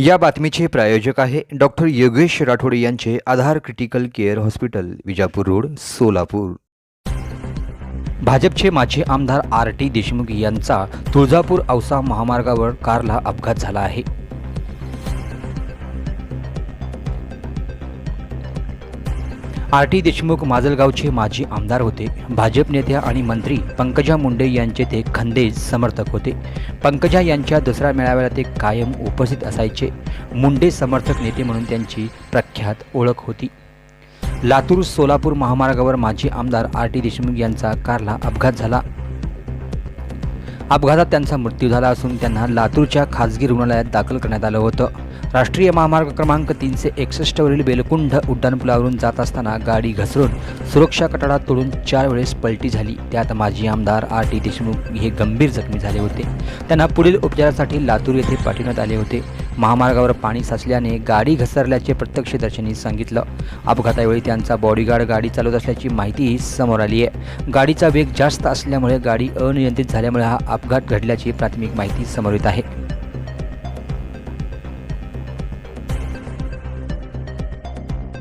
या बातमीचे प्रायोजक आहे डॉक्टर योगेश राठोड यांचे Aadhar critical care hospital Vijapur road Solapur. भाजपचे माजी आमदार आर टी देशमुख यांचा तुळजापूर औसा महामार्गावर कारला अपघात झाला आहे. आर टी देशमुख माजलगावचे माजी आमदार होते. भाजप नेत्या आणि मंत्री पंकजा मुंडे यांचे ते खंदे समर्थक होते. पंकजा यांच्या दुसऱ्या मेळाव्याला ते कायम उपस्थित असायचे. मुंडे समर्थक नेते म्हणून त्यांची प्रख्यात ओळख होती. लातूर सोलापूर महामार्गावर माजी आमदार आर टी देशमुख यांचा कारला अपघात झाला. अपघातात त्यांचा मृत्यू झाला असून त्यांना लातूरच्या खाजगी रुग्णालयात दाखल करण्यात आलं होतं. राष्ट्रीय महामार्ग क्रमांक तीनशे एकसष्टवरील बेलकुंड उड्डाणपुलावरून जात असताना गाडी घसरून सुरक्षा कटाडा तोडून चार वेळेस पलटी झाली. त्यात माजी आमदार आर टी देशमुख हे गंभीर जखमी झाले होते. त्यांना पुढील उपचारासाठी लातूर येथे पाठवण्यात आले होते. महामार्गावर पाणी साचल्याने गाडी घसरल्याचे प्रत्यक्षदर्शींनी सांगितलं. अपघातावेळी त्यांचा बॉडीगार्ड गाडी चालवत असल्याची माहितीही समोर आली आहे. गाडीचा वेग जास्त असल्यामुळे गाडी अनियंत्रित झाल्यामुळे हा अपघात घडल्याची प्राथमिक माहिती समोर येत आहे.